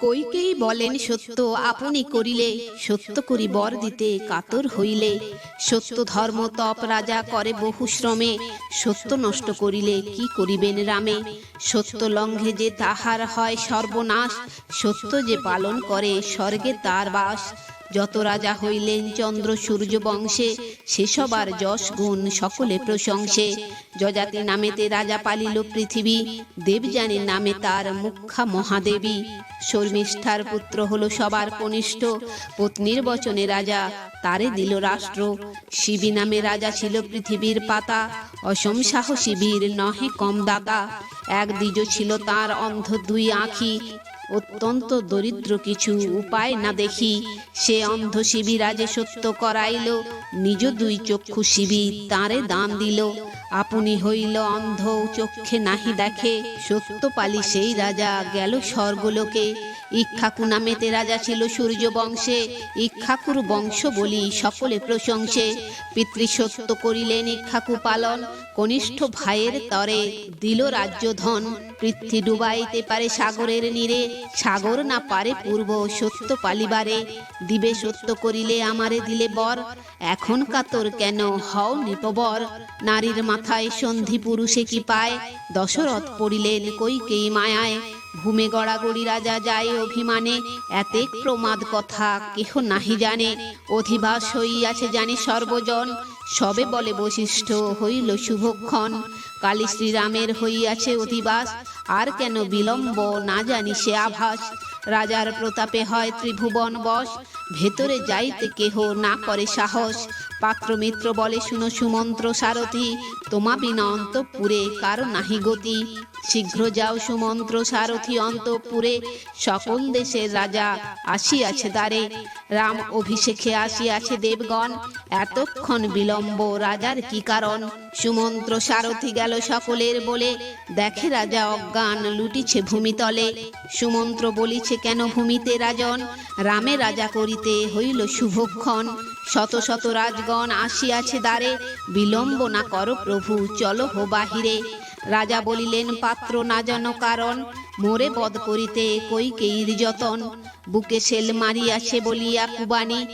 কইকেই বলেন, সত্য আপনি করিলে, সত্য করি বর দিতে কাতর হইলে। সত্য ধর্ম তপ রাজা করে বহু শ্রমে। সত্য নষ্ট করিলে কি করিবেন রামে? সত্য লঙ্ঘে যে তাহার হয় সর্বনাশ। সত্য যে পালন করে স্বর্গে তার বাস। যত রাজা হইলেন চন্দ্র সূর্য বংশে সেসবার যশ গুণ সকলে প্রশংসে। যজাতি নামেতে রাজা পালিল পৃথিবী, দেবযানীর নামে তার মুখ্যা মহাদেবী। শর্মিষ্ঠার পুত্র হলো সবার কনিষ্ঠ, পত্নীর বচনে রাজা তারে দিল রাষ্ট্র। শিবী নামে রাজা ছিল পৃথিবীর পাতা, অসম সাহসী বীর নহে কম দাতা। এক দ্বিজ ছিল তার অন্ধ দুই আঁখি অত্যন্ত দরিদ্র কিছু উপায় না দেখি। সে অন্ধ শিবির শিবিরাজে সত্য করাইল। নিজ দুই চক্ষু শিবির তারে দান দিল। আপনি হইল অন্ধ, চক্ষে নাহি দেখে। সত্য পালি সেই রাজা, গেল স্বর্গলোকে। ইক্ষাকু নামেতে রাজা ছিল সূর্য বংশে ইক্ষাকুর বংশ বলি সকলে প্রশংসে। পিতৃসত্য করিলেন ইক্ষাকু পালন। কনিষ্ঠ ভাইয়ের তরে দিল রাজ্য ধন পৃথ্বী ডুবাইতে পারে সাগরের নীরে। সাগর না পারে পূর্ব সত্য পালিবারে। দিবে সত্য করিলে আমারে দিলে বর। এখন কাতর কেন হও নিপবর। নারীর মাথায় সন্ধি পুরুষে কি পায়? দশরথ পড়িলেন কৈকেয়ী মায়ায়। ভূমে গড়াগড়ি রাজা যায় অভিমানে। এতেক প্রমাদ কথা কেহ নাহি জানে। অধিবাস হইয়াছে জানি সর্বজন। সবে বলে বৈশিষ্ট্য হইল শুভক্ষণ। কালী শ্রীরামের হইয়াছে অতিবাস আর কেন বিলম্ব, না জানি সে আভাস। রাজার প্রতাপে হয় ত্রিভুবন বস ভেতরে যাইতে কেহ না করে সাহস। পাত্র মিত্র বলে, শুনো সুমন্ত্র সারথি, তোমা বিনা অন্তপুরে কারও নাহি গতি। শীঘ্র যাও সুমন্ত্র সারথি অন্তপুরে। সকল দেশের রাজা আসিয়াছে দ্বারে। রাম অভিষেকে আসিয়াছে দেবগণ। এতক্ষণ বিলম্ব, রাজার কি কারণ? সুমন্ত্র সারথি গেল সকলের বলে, দেখে রাজা অজ্ঞান লুটিছে ভূমিতলে। সুমন্ত্র বলিছে, কেন ভূমিতে রাজন? রামে রাজা করিতে হইল শুভক্ষণ। শত শত রাজগণ আসিয়াছে দ্বারে। বিলম্ব না কর প্রভু, চলো হো বাহিরে। রাজা বলিলেন, পাত্র না যেন কারণ, মোরে বধ করিতে কই কৈকেয়ীর যতন। বুকে সেল মারিয়াছে বলিয়া, কুবানি,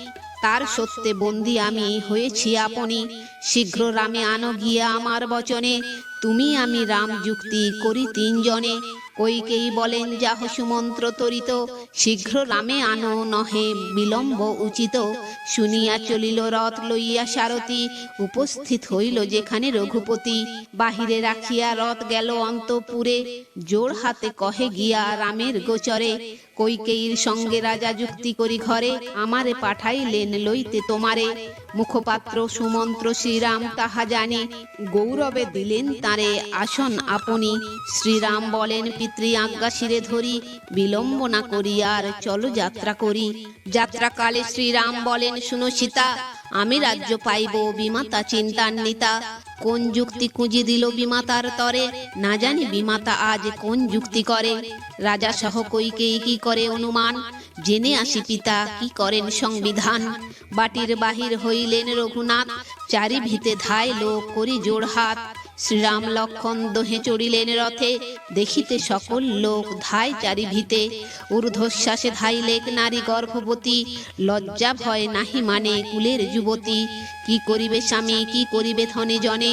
তার সত্যে বন্দি আমি হয়েছি আপনি। শীঘ্র রামে আনো গিয়া আমার বচনে। তুমি আমি রাম যুক্তি করি তিনজনে। কৈকেয়ী বলেন যাহ সুমন্ত্র তরিত, শীঘ্র রামে আনো, নহে বিলম্ব উচিত। শুনিয়া চলিল রথ, লইয়া সারথি উপস্থিত হইল যেখানে রঘুপতি। বাহিরে রাখিয়া রথ গেল অন্তপুরে জোর হাতে কহে গিয়া রামের গোচরে কৈকেয়ীর সঙ্গে রাজা যুক্তি করি ঘরে, আমারে পাঠাইলেন লইতে তোমারে। মুখপাত্র সুমন্ত্র শ্রীরাম তাহা জানে, গৌরবে দিলেন তারে আসন আপনি। শ্রীরাম বলেন, পিতৃ আজ্ঞা শিরে ধরি বিলম্ব না করি আর চলো যাত্রা করি। যাত্রাকালে শ্রীরাম বলেন, শুনো সীতা আমি রাজ্য পাইব বিমাতা চিন্তান্বিতা। কোন যুক্তি খুঁজে দিল বিমাতার তরে? না জানি বিমাতা আজ কোন যুক্তি করে। রাজা সহ কইকে কি করে অনুমান? জেনে আসি পিতা, কি করেন সংবিধান? বাটির বাহির হইলেন রঘুনাথ চারি ভিতে ধায় লোক করি জোড় হাত শ্রীরাম লক্ষণ দোহে চড়িলেন রথে, দেখিতে সকল লোক ধাই চারি ভিতে ঊর্ধ্বশ্বাসে ধাইলেক নারী গর্ভবতী, লজ্জা ভয় নাহি মানে কুলের যুবতী। কি করিবে স্বামী, কি করিবে ধনে জনে?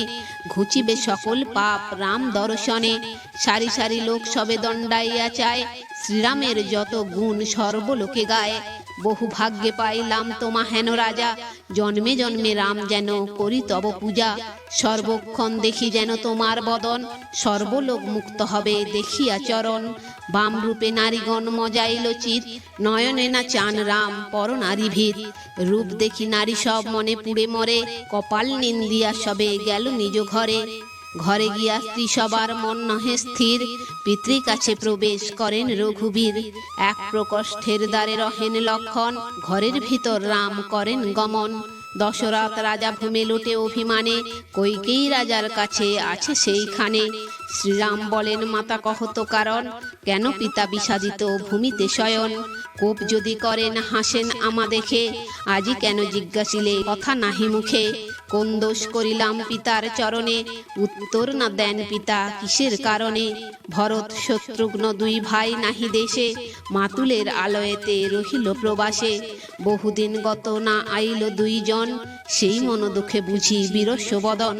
ঘুচিবে সকল পাপ রাম দর্শনে। সারি সারি লোক সবে দণ্ডাইয়া চায়, শ্রীরামের যত গুণ সর্বলোকে গায়। বহু ভাগ্যে পাইলাম তোমা হেন রাজা। জন্মে জন্মে রাম যেন করি তব পূজা। সর্বক্ষণ দেখি যেন তোমার বদন। সর্বলোক মুক্ত হবে দেখিয়া চরণ। বাম রূপে নারীগণ মজাইল চিত। নয়নে না চান রাম, পর নারী ভিত। রূপ দেখি নারী সব মনে পুড়ে মরে। কপাল নিন্দিয়া সবে গেল নিজ ঘরে। ঘরে গিয়া স্ত্রী সবার মন নহে স্থির পিতৃ কাছে প্রবেশ করেন রঘুবীর। এক প্রকোষ্ঠের দ্বারে রহেন লক্ষণ, ঘরের ভিতর রাম করেন গমন। দশরথ রাজা ভূমে লুটে অভিমানে কৈকেয়ী রাজার কাছে আছে সেইখানে? শ্রীরাম বলেন, মাতা কহত কারণ, কেন পিতা বিষাদিত ভূমিতে শয়ন? কোপ যদি করেন, হাসেন আমা দেখে। আজি কেন জিজ্ঞাসিলে, কথা নাহি মুখে। কোন দোষ করিলাম পিতার চরণে? উত্তর না দেন পিতা কিসের কারণে? ভরত শত্রুঘ্ন দুই ভাই নাহি দেশে। মাতুলের আলয়েতে রহিল প্রবাসে। বহুদিন গত না আইল দুইজন। সেই মন দুঃখে বুঝি বীরস্য বদন।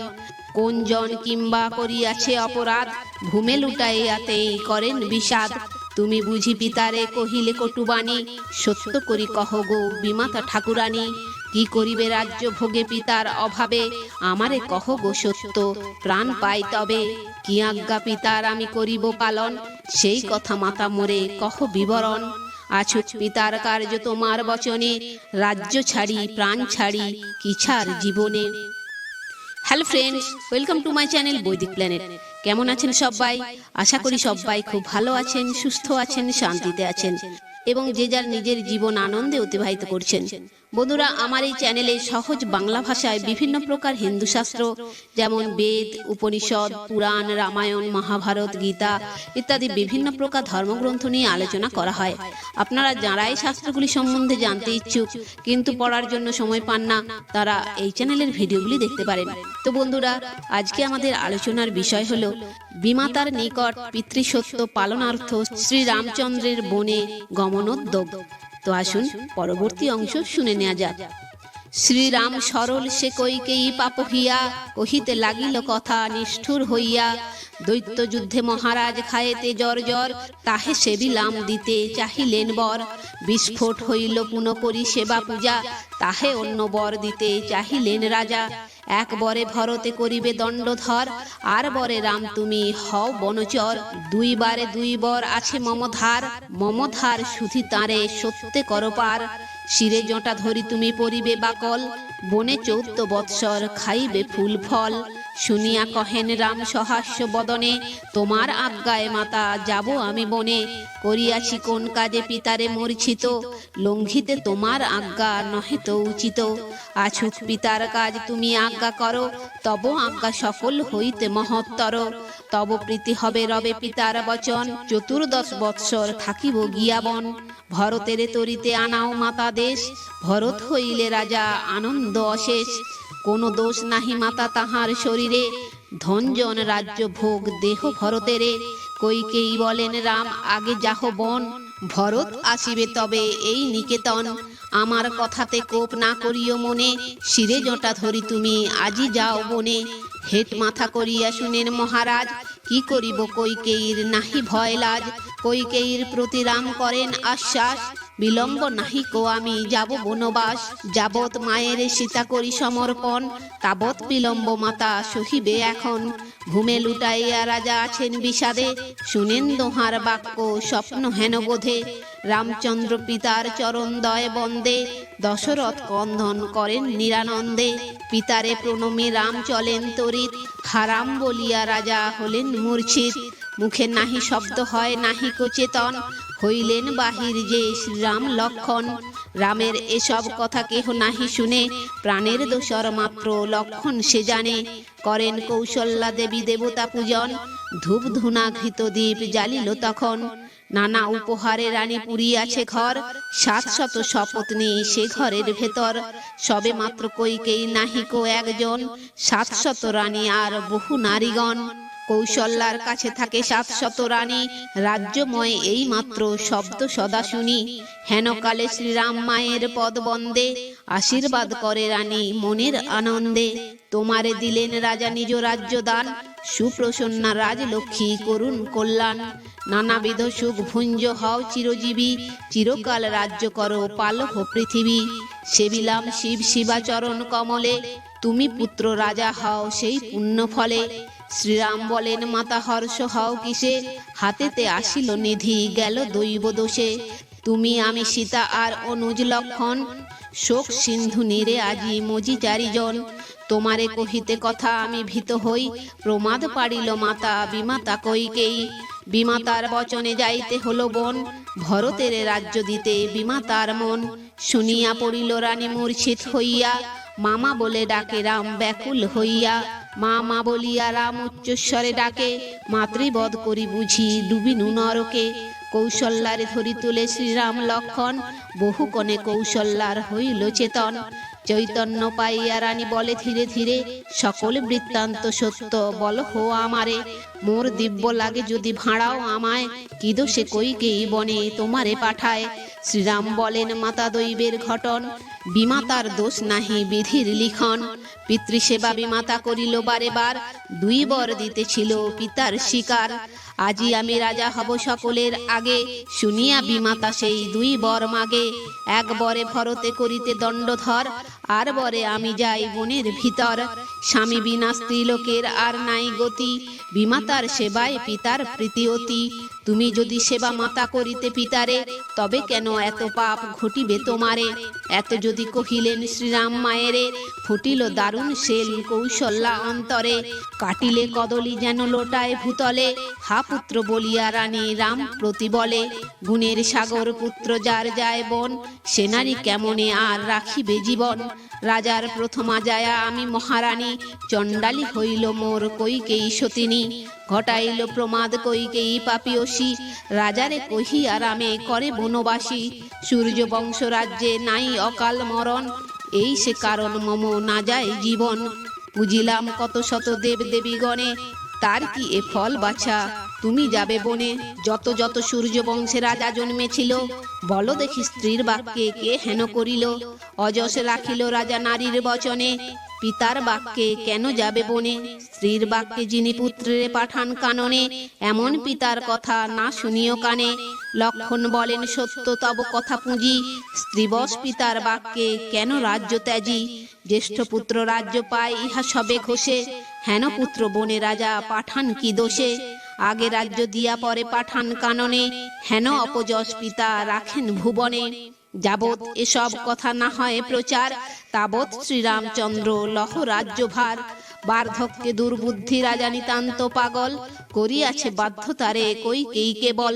কোন জন কিংবা করিয়াছে অপরাধ ভূমে লুটাইয়াতেই করেন বিষাদ। তুমি বুঝি পিতারে কহিলে কটুবাণী, সত্য করি কহ গো বিমাতা ঠাকুরানী, কি করিবে রাজ্য ভোগে পিতার অভাবে? আমারে কহ গো সত্য, প্রাণ পাই তবে, কি আজ্ঞা পিতার আমি করিব পালন? সেই কথা মাতা মোরে কহ বিবরণ। আছুক পিতার কার্য তোমার বচনে, রাজ্য ছাড়ি, প্রাণ ছাড়ি, কি ছাড় জীবনে? Hello friends welcome to my channel Vaidik planet কেমন আছেন সবাই? আশা করি সবাই খুব ভালো আছেন সুস্থ আছেন শান্তিতে আছেন। এবং যে যার নিজের জীবন আনন্দে অতিবাহিত করছেন। বন্ধুরা, আমার এই চ্যানেলে সহজ বাংলা ভাষায় বিভিন্ন প্রকার হিন্দু শাস্ত্র, যেমন বেদ, উপনিষদ, পুরাণ, রামায়ণ, মহাভারত, গীতা ইত্যাদি বিভিন্ন প্রকার ধর্মগ্রন্থ নিয়ে আলোচনা করা হয়। আপনারা যারা এই শাস্ত্রগুলি সম্বন্ধে জানতে ইচ্ছুক, কিন্তু পড়ার জন্য সময় পান না, তারা এই চ্যানেলের ভিডিওগুলি দেখতে পারেন। তো বন্ধুরা, আজকে আমাদের আলোচনার বিষয় হলো বিমাতার নিকট পিতৃসত্য পালনার্থ শ্রীরামচন্দ্রের বনে গমনোদ্যোগ। তো আসুন পরবর্তী অংশ শুনে নেওয়া যাক। শ্রীরাম সরল সে কৈকেয়ী পাপ হিয়া কহিতে লাগিল কথা নিষ্ঠুর হইয়া দৈত্য যুদ্ধে মহারাজ খায়েতে জর জর তাহে সে সেবিলাম দিতে চাহিলেন বর। বিস্ফোট হইল পুন করি সেবা পূজা, তাহে অন্য বর দিতে চাহিলেন রাজা। এক বরে ভরতে করিবে দণ্ডধর, আর বরে রাম তুমি হও বনচর। দুই বারে দুই বর আছে মমধার মমধার সুধি তাঁরে সত্যে করপার শিরে জটা ধরি তুমি পরিবে বাকল, বনে চৌদ্দ বৎসর খাইবে ফুল ফল। শুনিয়া কহেন, রাম সহাস্য বদনে, তোমার আজ্ঞায় মাতা, যাব আমি বনে। করিয়াছি কোন কাজে পিতারে মূর্ছিত, লঙ্ঘিতে তোমার আজ্ঞা নহে তো উচিত। আছুক পিতার কাজ তুমি আজ্ঞা করো, তব আজ্ঞা সফল হইতে মহত্তর। তব প্রীতি হবে রবে পিতার বচন, চতুর্দশ বৎসর থাকিব গিয়াবন। ভরতের তরিতে আনাও মাতা দেশ, ভরত হইলে রাজা আনন্দ অশেষ। কোনো দোষ নাহি মাতা তাহার শরীরে। ধনজন রাজ্য ভোগ দেহ ভরতেরে। কইকেই বলেন রাম, আগে যাহ বন, ভরত আসিবে তবে এই নিকেতন। আমার কথাতে কোপ না করিও মনে, শিরে জটা ধরি তুমি, আজি যাও বনে। হেট মাথা করিয়া শুনেন মহারাজ, কি করিব কৈকেয়ীর নাহি ভয় লাজ। কৈকেয়ীর প্রতি রাম করেন আশ্বাস। বিলম্ব নাহি কো আমি, যাব বনবাস, যাবৎ মায়ের সীতা করি সমর্পণ, তাবৎ বিলম্ব মাতা সহিবে এখন। ভূমে লুটাইয়া রাজা আছেন বিষাদে, শুনেন দোহার বাক্য, স্বপ্ন হেন বোধে। রামচন্দ্র পিতার চরণ দয় বন্দে, দশরথ কন্ধন করেন নিরানন্দে। পিতারে প্রণমী রাম চলেন তরিত হারাম বলিয়া রাজা হলেন মূর্ছিত। মুখে নাহি শব্দ হয়, নাহি কোচেতন। হইলেন বাহির যে শ্রীরাম লক্ষণ। রামের এসব কথা কেহ নাহি শুনে, প্রাণের দোষর মাত্র লক্ষণ সে জানে। করেন কৌশল্যা দেবী দেবতা পূজন ধূপ ধুনা ঘৃত দ্বীপ জ্বালিল তখন। নানা উপহারে রানী পুরিয়াছে ঘর, সাত শত শপথনি সে ঘরের ভেতর। সবে মাত্র কইকেই নাহিকো একজন, সাত শত রানী আর বহু নারীগণ। কৌশল্যার কাছে থাকে সাত শত রানী। রাজ্যময় এই মাত্র শব্দ সদা শুনি। হেনকালে শ্রীরাম মায়ের পদ বন্দে। আশীর্বাদ করে রানী মনের আনন্দে। তোমারে দিলেন রাজা নিজ রাজ্য দান। সুপ্রসন্না রাজলক্ষ্মী করুণ কল্যাণ। নানাবিধ সুখ ভুঞ্জ হও চিরজীবী। চিরকাল রাজ্য করো পালক পৃথিবী। সেবিলাম শিব শিবাচরণ কমলে। তুমি পুত্র রাজা হও সেই পুণ্য ফলে শ্রীরাম বলেন, মাতা হর্ষ হও কিসে? হাতেতে আসিল নিধি, গেল দৈব দোষে। তুমি আমি সীতা আর অনুজ লক্ষণ। শোক সিন্ধু নীরে আজি মজি চারিজন। তোমারে কহিতে কথা, আমি ভীত হই। প্রমাদ পাড়িল মাতা, বিমাতা কইকেই বিমাতার বচনে যাইতে হলো বন। ভরতের রাজ্য দিতে বিমাতার মন। শুনিয়া পড়িল রানী মূর্ছিত হইয়া। মামা বলে ডাকে, রাম ব্যাকুল হইয়া। মা মা বলিয়া রাম উচ্চস্বরে ডাকে, মাতৃবধ করি বুঝি ডুবি নরকে। কৌশল্যারে ধরি তুলে শ্রীরাম লক্ষণ, বহু কনে কৌশল্যার হইল চেতন। চৈতন্য পাইয়া রানী বলে ধীরে ধীরে, সকল বৃত্তান্ত সত্য বল হো আমারে। মোর দিব্য লাগে যদি ভাড়াও আমায়। কি দোষে কইকেই বনে তোমারে পাঠায়। শ্রীরাম বলেন, মাতা দৈবের ঘটন। বিমাতার দোষ নাহি বিধির লিখন। পিতৃসেবা বিমাতা করিল বারে বার দুই বর দিতেছিল পিতার শিকার। আজি আমি রাজা হব সকলের আগে। শুনিয়া বিমাতা সেই দুই বর মাগে। এক বরে ভরতে করিতে দণ্ডধর। আর বরে আমি যাই বনের ভিতর। স্বামী বিনা স্ত্রীলোকের আর নাই গতি। বিমাতার সেবায় পিতার প্রীতি অতি। তুমি যদি সেবা মাতা করিতে পিতারে, তবে কেন এত পাপ ঘটিবে তোমারে? এত যদি কহিলেন শ্রীরাম মায়েরে, ফুটিল দারুণ সেল কৌশল্যা অন্তরে। কাটিলে কদলি যেন লোটায় ভূতলে। হা পুত্র বলিয়া রানী রাম প্রতি বলে, গুণের সাগর পুত্র যার যায় বন সেনারি কেমনে আর রাখিবে জীবন? রাজার প্রথমা যায়া আমি মহারানী, চণ্ডালী হইল মোর কৈকেয়ী সতিনী? ঘটাইল প্রমাদ কৈকেয়ী পাপিয়সী? রাজারে কহিয়া রামে করে বনবাসী। সূর্য বংশ রাজ্যে নাই অকাল মরণ। এই সে কারণ মম না যায় জীবন। বুঝিলাম কত শত দেব দেবীগণে তার কি এ ফল বাছা? তুমি যাবে বনে। যত যত সূর্য বংশে রাজা জন্মেছিল, বলো দেখি স্ত্রীর বাক্যে কে হেন করিল। অযশ রাখিল রাজা নারীর বচনে, পিতার বাক্যে কেন যাবে বনে? স্ত্রীর বাক্যে যিনি পুত্রে পাঠান কাননে, এমন পিতার কথা না শুনিও কানে। লক্ষণ বলেন সত্য, তব কথা পুঁজি। স্ত্রীবশ পিতার বাক্যে কেন রাজ্য ত্যাজি? জ্যেষ্ঠ পুত্র রাজ্য পায়, ইহা সবে ঘষে। হেন পুত্র বনে রাজা পাঠান কি দোষে? আগে রাজ্য দিয়া পরে পাঠান কাননে, হেন অপযশ পিতা রাখেন ভুবনে। যাবৎ এসব কথা না হয় প্রচার, তাবৎ শ্রীরামচন্দ্র লহ রাজ্যভার। বার্ধক্যে দুর্বুদ্ধি রাজা নিতান্ত পাগল, করিয়াছে বাধ্যতারে কই কেই কেবল।